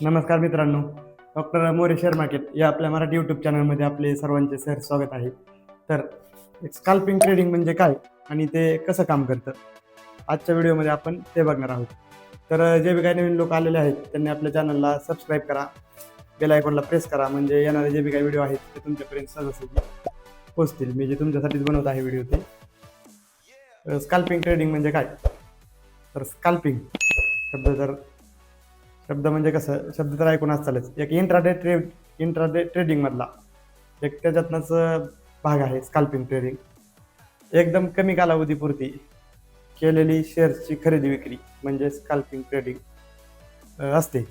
नमस्कार मित्रांनो doctor More share market या आपल्या मराठी यूट्यूब चॅनलमध्ये आपले सर्वांचे सर स्वागत आहे. तर स्काल्पिंग ट्रेडिंग म्हणजे काय आणि ते कसं काम करतं? आजच्या व्हिडिओमध्ये आपण ते बघणार आहोत. तर जे बी काही नवीन लोक आलेले आहेत त्यांनी आपल्या चॅनलला सबस्क्राईब करा बेल आयकॉनला प्रेस करा म्हणजे येणारे जे बी काही व्हिडिओ आहेत ते तुमच्यापर्यंत सहजसहजी पोचतील मी जे तुमच्यासाठीच बनवत आहे व्हिडिओ ते. स्काल्पिंग ट्रेडिंग म्हणजे काय? तर स्काल्पिंग शब्द जर शब्द म्हणजे कसं शब्द तर ऐकून असतालच. एक इंट्राडे ट्रेड इंट्राडे ट्रेडिंगमधला एक त्याच्यातनंच भाग आहे स्काल्पिंग ट्रेडिंग एकदम कमी कालावधीपुरती केलेली शेअर्सची खरेदी विक्री म्हणजे स्काल्पिंग ट्रेडिंग असते.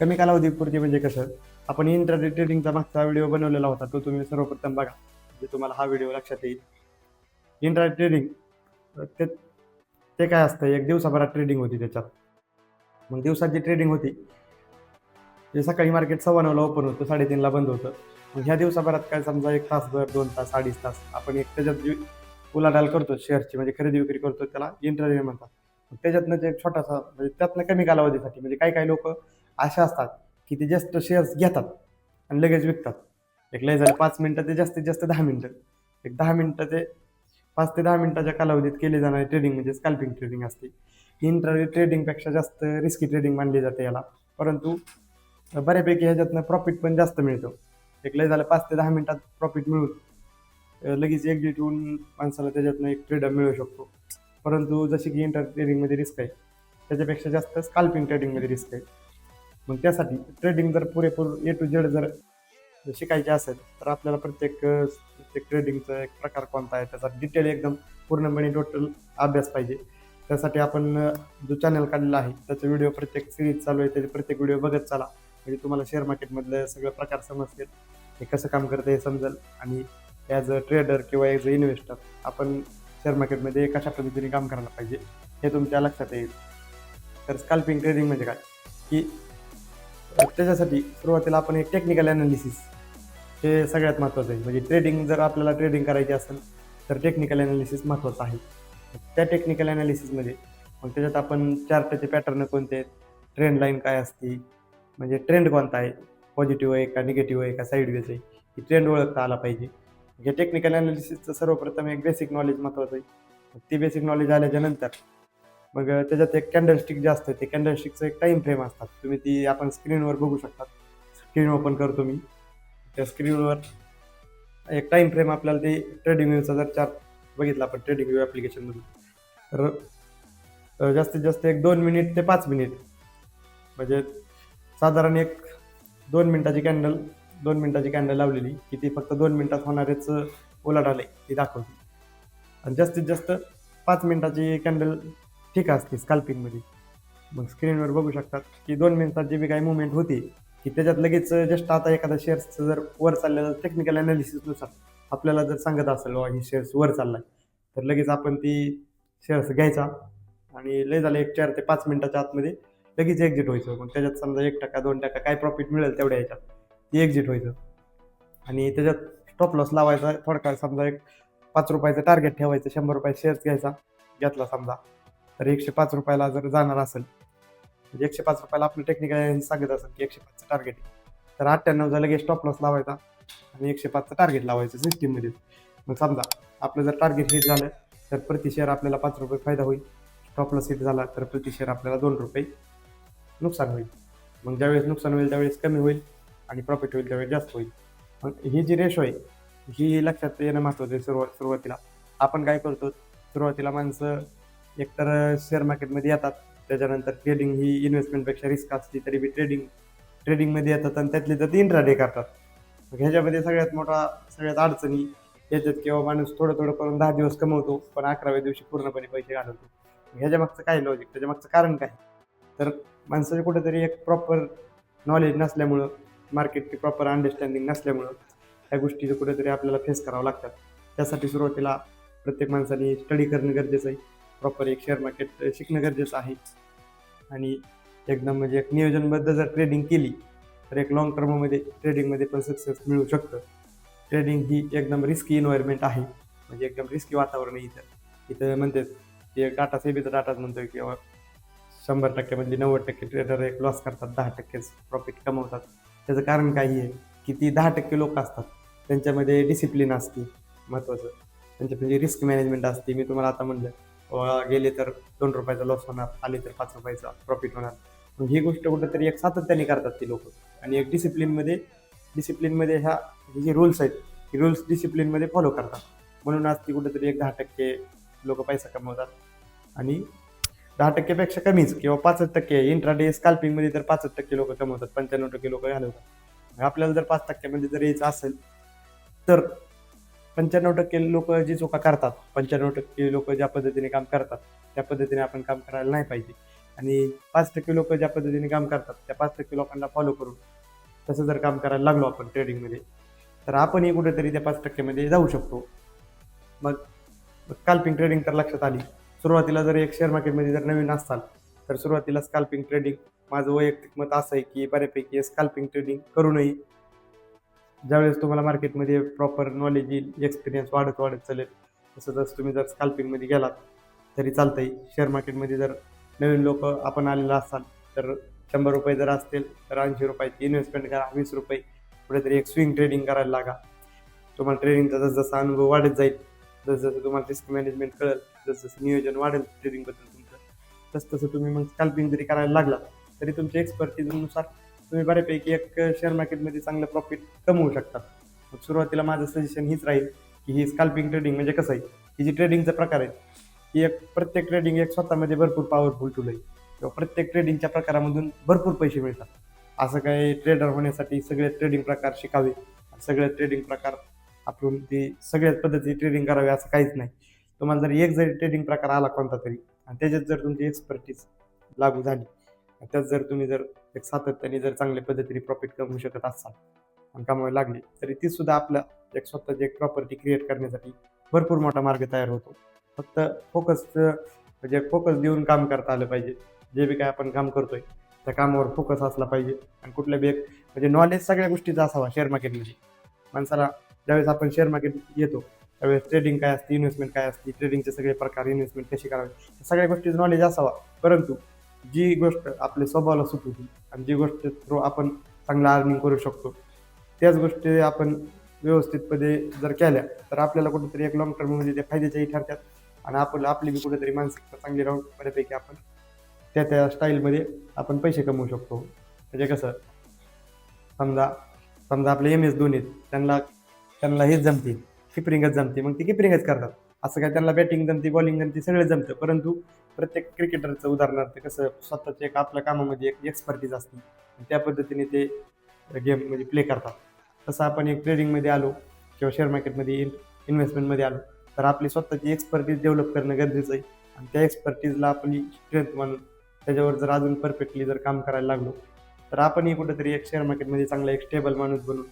कमी कालावधीपुरती म्हणजे कसं आपण इंट्राडे ट्रेडिंगचा मागचा व्हिडिओ बनवलेला होता तो तुम्ही सर्वप्रथम बघा. म्हणजे तुम्हाला हा व्हिडिओ लक्षात येईल. इंट्राडे ट्रेडिंग ते ते काय असतं एक दिवसाभरात ट्रेडिंग होती त्याच्यात. मग दिवसात जी ट्रेडिंग होती जे सकाळी मार्केट सव्वा नऊला ओपन होतं साडेतीनला बंद होतं. मग ह्या दिवसाभरात काय समजा एक तासभर दोन तास अडीच तास आपण एक त्याच्यात जी उलाढाल करतो शेअरची म्हणजे खरेदी विक्री करतो त्याला इंटरव्ह्यू म्हणतात. मग त्याच्यातनं जे एक छोटासा म्हणजे त्यातनं कमी कालावधीसाठी म्हणजे काही काही लोक असे असतात की ते जास्त शेअर्स घेतात आणि लगेच विकतात. एक लय झालं पाच मिनटं ते जास्तीत जास्त दहा मिनटं. एक दहा मिनटं ते पाच ते दहा मिनटाच्या कालावधीत केली जाणारी ट्रेडिंग म्हणजे स्कॅल्पिंग ट्रेडिंग असते. इंट्राडे ट्रेडिंगपेक्षा जास्त रिस्की ट्रेडिंग मानली जाते याला. परंतु बऱ्यापैकी ह्याच्यातनं प्रॉफिट पण जास्त मिळतो. एक लय झालं पाच ते दहा मिनिटात प्रॉफिट मिळून लगेच एक्झिट होऊन माणसाला त्याच्यातनं एक ट्रेडर मिळू शकतो. परंतु जशी की इंटर ट्रेडिंगमध्ये रिस्क आहे त्याच्यापेक्षा जास्त स्काल्पिंग ट्रेडिंगमध्ये रिस्क आहे. मग त्यासाठी ट्रेडिंग जर पुरेपूर ए टू जेड जर शिकायचे असेल तर आपल्याला प्रत्येक प्रत्येक ट्रेडिंगचा एक प्रकार कोणता आहे त्याचा डिटेल एकदम पूर्णपणे टोटल अभ्यास पाहिजे. त्यासाठी आपण जो चॅनल काढलेला आहे त्याचा व्हिडिओ प्रत्येक सिरीज चालू आहे त्याचे प्रत्येक व्हिडिओ बघत चला. म्हणजे तुम्हाला शेअर मार्केटमधलं सगळं प्रकार समजतील. हे कसं काम करतं हे समजेल. आणि ॲज अ ट्रेडर किंवा ॲज अ इन्व्हेस्टर आपण शेअर मार्केटमध्ये कशा पद्धतीने काम करायला पाहिजे हे तुमच्या लक्षात येईल. तर स्काल्पिंग ट्रेडिंग म्हणजे काय? की त्याच्यासाठी सुरुवातीला आपण एक टेक्निकल ॲनालिसिस हे सगळ्यात महत्त्वाचं आहे. म्हणजे ट्रेडिंग जर आपल्याला ट्रेडिंग करायची असेल तर टेक्निकल ॲनालिसिस महत्त्वाचं आहे. त्या टेक्निकल ॲनालिसिसमध्ये मग त्याच्यात आपण चार्टचे पॅटर्न कोणते आहेत? ट्रेंड लाईन काय असते? म्हणजे ट्रेंड कोणता आहे? पॉझिटिव्ह आहे का निगेटिव्ह आहे का साईडवेज आहे? ही ट्रेंड ओळखता आला पाहिजे. हे टेक्निकल ॲनालिसिसचं सर्वप्रथम एक बेसिक नॉलेज महत्त्वाचं आहे. मग ती बेसिक नॉलेज आल्याच्यानंतर मग त्याच्यात एक कॅन्डलस्टिक जे असतं ते कॅन्डलस्टिकचं एक टाईम फ्रेम असतात. तुम्ही ती आपण स्क्रीनवर बघू शकता. स्क्रीन ओपन करतो मी. त्या स्क्रीनवर एक टाईम फ्रेम आपल्याला ते ट्रेडिंग व्ह्यूचा जर चार्ट बघितला आपण ट्रेडिंग व्ह्यू ॲप्लिकेशनमधून तर जास्तीत जास्त एक दोन मिनिट ते पाच मिनिट म्हणजे साधारण एक दोन मिनिटाची कॅन्डल दोन मिनिटाची कॅन्डल लावलेली की ती फक्त दोन मिनिटात होणारेच ओलाढाले आहे ती दाखवते. आणि जास्तीत जास्त पाच मिनिटाची कॅन्डल ठीक असते स्काल्पिंगमध्ये मग स्क्रीनवर बघू शकतात की दोन मिनिटात जी बी काही मुवमेंट होती की त्याच्यात लगेच जस्ट आता एखादा शेअर्सचं जर वर चाललेलं टेक्निकल अनालिसिसनुसार आपल्याला जर सांगत असेल "वा, ही शेअर्स वर चाललाय. तर लगेच आपण ती शेअर्स घ्यायचा आणि लय झालं एक चार ते पाच मिनिटाच्या आतमध्ये लगेच एक्झिट व्हायचं. मग त्याच्यात समजा एक टक्का दोन टक्का काय प्रॉफिट मिळेल तेवढ्या ह्याच्यात ती एक्झिट व्हायचं. आणि त्याच्यात स्टॉप लॉस लावायचा थोडक्यात समजा एक पाच रुपयाचं टार्गेट ठेवायचं शंभर रुपये शेअर्स घ्यायचा घेतला समजा. तर एकशे पाच रुपयाला जर जाणार असेल म्हणजे एकशे पाच रुपयाला आपलं टेक्निकल सांगत असेल की एकशे पाचचं टार्गेट तर तर अठ्ठ्याण्णवचा लगेच स्टॉप लॉस लावायचा. आणि एकशे पाचचं टार्गेट लावायचं सिस्टीममध्ये मग समजा आपलं जर टार्गेट हिट झालं तर प्रति शेअर आपल्याला पाच रुपये फायदा होईल. टॉपला सीट हिट झाला तर प्रति शेअर आपल्याला दोन रुपये नुकसान होईल. मग ज्यावेळेस नुकसान होईल त्यावेळेस कमी होईल आणि प्रॉफिट होईल त्यावेळेस जास्त होईल. मग ही जी रेशो आहे ही लक्षात येणं महत्त्वाचं आहे सुरुवात सुरुवातीला. आपण काय करतो सुरुवातीला माणसं एकतर शेअर मार्केटमध्ये येतात त्याच्यानंतर ट्रेडिंग ही इन्व्हेस्टमेंटपेक्षा रिस्क असली तरी बी ट्रेडिंग ट्रेडिंगमध्ये येतात आणि त्यातले तर इंट्राडे करतात. मग ह्याच्यामध्ये सगळ्यात मोठा सगळ्यात अडचणी याच्यात किंवा माणूस थोडं थोडं करून दहा दिवस कमवतो पण अकराव्या दिवशी पूर्णपणे पैसे घालवतो. ह्याच्या मागचं काय लॉजिक त्याच्या मागचं कारण काय? तर माणसाचं कुठेतरी एक प्रॉपर नॉलेज नसल्यामुळं मार्केटची प्रॉपर अंडरस्टँडिंग नसल्यामुळं ह्या गोष्टीचं कुठेतरी आपल्याला फेस करावं लागतात. त्यासाठी सुरुवातीला प्रत्येक माणसाने स्टडी करणं गरजेचं आहे. प्रॉपर एक शेअर मार्केट शिकणं गरजेचं आहे. आणि एकदम म्हणजे एक नियोजनबद्ध जर ट्रेडिंग केली तर एक लॉंग टर्ममध्ये ट्रेडिंगमध्ये पण सक्सेस मिळू शकतं. ट्रेडिंग ही एकदम रिस्की इन्व्हायरमेंट आहे. म्हणजे एकदम रिस्की वातावरण आहे इथं. इथं म्हणतात की डाटा सेबीचा डाटाच म्हणतोय किंवा शंभर टक्क्यामधली म्हणजे नव्वद टक्के ट्रेडर एक लॉस करतात दहा टक्केच प्रॉफिट कमवतात. त्याचं कारण काही आहे की ती दहा टक्के लोक असतात. त्यांच्यामध्ये डिसिप्लिन असते महत्त्वाचं त्यांच्या म्हणजे रिस्क मॅनेजमेंट असते. मी तुम्हाला आता म्हणलं गेले तर दोन रुपयाचा लॉस होणार आले तर पाच रुपयाचा प्रॉफिट होणार. ही गोष्ट कुठंतरी एक सातत्याने करतात ती लोक. आणि एक डिसिप्लिनमध्ये डिसिप्लिनमध्ये ह्या हे जे रूल्स आहेत ही रूल्स डिसिप्लिनमध्ये फॉलो करतात. म्हणून आज ती कुठेतरी एक दहा टक्के लोक पैसा कमवतात. आणि दहा टक्केपेक्षा कमीच किंवा पाचच टक्के इंट्राडे स्काल्पिंगमध्ये तर पाचच टक्के लोक कमवतात पंच्याण्णव टक्के लोक घालवतात. आपल्याला जर पाच टक्क्यामध्ये जर यायचं असेल तर पंच्याण्णव टक्के लोक जी चुका करतात पंच्याण्णव टक्के लोक ज्या पद्धतीने काम करतात त्या पद्धतीने आपण काम करायला नाही पाहिजे. आणि पाच टक्के लोक ज्या पद्धतीने काम करतात त्या पाच टक्के लोकांना फॉलो करून तसं जर काम करायला लागलो आपण ट्रेडिंगमध्ये तर आपणही कुठेतरी त्या पाच टक्क्यामध्ये जाऊ शकतो. मग स्काल्पिंग ट्रेडिंग तर लक्षात आली. सुरुवातीला जर एक शेअर मार्केटमध्ये जर नवीन असाल तर सुरुवातीला स्काल्पिंग ट्रेडिंग माझं वैयक्तिक मत असं आहे की बऱ्यापैकी स्काल्पिंग ट्रेडिंग करू नये ज्यावेळेस तुम्हाला मार्केटमध्ये प्रॉपर नॉलेज येईल एक्सपिरियन्स वाढत वाढत चालेल तसं जसं तुम्ही जर स्काल्पिंगमध्ये गेलात तरी चालतंय. शेअर मार्केटमध्ये जर नवीन लोक आपण आलेला असाल तर शंभर रुपये जर असतील तर ऐंशी रुपयाची इन्व्हेस्टमेंट करा वीस रुपये. कुठेतरी एक स्विंग ट्रेडिंग करायला लागा. तुम्हाला ट्रेडिंगचा जसजसा अनुभव वाढत जाईल जसजसं तुम्हाला रिस्क मॅनेजमेंट कळेल जसजसं जसं नियोजन वाढेल ट्रेडिंगबद्दल तुमचं तसतसं तुम्ही मग स्कॅल्पिंग जरी करायला लागला तरी तुमच्या एक्सपर्टीजनुसार तुम्ही बऱ्यापैकी एक शेअर मार्केटमध्ये चांगलं प्रॉफिट कमवू शकता. मग सुरुवातीला माझं सजेशन हीच राहील की ही स्काल्पिंग ट्रेडिंग म्हणजे कसं आहे? ही जी ट्रेडिंगचा प्रकार आहे ही एक प्रत्येक ट्रेडिंग एक स्वतःमध्ये भरपूर पॉवरफुल टूल आहे. किंवा प्रत्येक ट्रेडिंगच्या प्रकारामधून भरपूर पैसे मिळतात. असं काही ट्रेडर होण्यासाठी सगळे ट्रेडिंग प्रकार शिकावे. सगळे ट्रेडिंग प्रकार आपण ती सगळ्याच पद्धती ट्रेडिंग करावी असं काहीच नाही. तुम्हाला जर एक जरी ट्रेडिंग प्रकार आला कोणता तरी आणि त्याच्यात जर तुमची एक्सपर्टीज लागू झाली आणि त्यात जर तुम्ही जर एक सातत्याने जर चांगल्या पद्धतीने प्रॉफिट कमवू शकत असाल आणि कमावी लागली तरी ती सुद्धा आपलं एक स्वतःची एक प्रॉपर्टी क्रिएट करण्यासाठी भरपूर मोठा मार्ग तयार होतो. फक्त फोकस म्हणजे फोकस देऊन काम करता आलं पाहिजे. जे बी काय आपण काम करतोय त्या कामावर फोकस असला पाहिजे. आणि कुठल्या बी एक म्हणजे नॉलेज सगळ्या गोष्टीचा असावा शेअर मार्केटमध्ये म्हणजे. माणसाला ज्यावेळेस आपण शेअर मार्केट येतो त्यावेळेस ट्रेडिंग काय असते इन्व्हेस्टमेंट काय असते ट्रेडिंगचे सगळे प्रकार इन्व्हेस्टमेंट कशी करावी या सगळ्या गोष्टीचं नॉलेज असावा. परंतु जी गोष्ट आपल्या स्वभावाला सुट होती आणि जी गोष्ट थ्रू आपण चांगलं अर्निंग करू शकतो त्याच गोष्टी आपण व्यवस्थितपणे जर केल्या तर आपल्याला कुठेतरी एक लॉंग टर्ममध्ये ते फायद्याच्याही ठरतात. आणि आपण आपली बी कुठेतरी मानसिकता चांगली राहून बऱ्यापैकी आपण त्या त्या स्टाईलमध्ये आपण पैसे कमवू शकतो. म्हणजे कसं समजा समजा आपले एम एस धोनी आहेत त्यांना त्यांना हेच जमते किपरिंगच जमते मग ते किपरिंगच करतात. असं काय त्यांना बॅटिंग जमते बॉलिंग जमते सगळं जमतं. परंतु प्रत्येक क्रिकेटरचं उदाहरणार्थ कसं स्वतःच्या एक आपल्या कामामध्ये एक एक्सपर्टीज असते. त्या पद्धतीने ते गेम म्हणजे प्ले करतात. तसं आपण एक ट्रेडिंगमध्ये आलो किंवा शेअर मार्केटमध्ये इन्व्हेस्टमेंटमध्ये आलो. तर आपली स्वतःची एक्सपर्टीज डेव्हलप करणं गरजेचं आहे. आणि त्या एक्सपर्टीजला आपली स्ट्रेंथ म्हणून त्याच्यावर जर अजून परफेक्टली जर काम करायला लागलो तर आपणही कुठंतरी एक शेअर मार्केटमध्ये चांगला एक स्टेबल माणूस बनून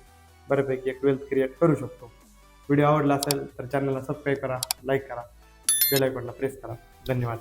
बऱ्यापैकी एक वेल्थ क्रिएट करू शकतो. व्हिडिओ आवडला असेल तर चॅनलला सबस्क्राईब करा लाईक करा बेल आयकॉनला प्रेस करा. धन्यवाद.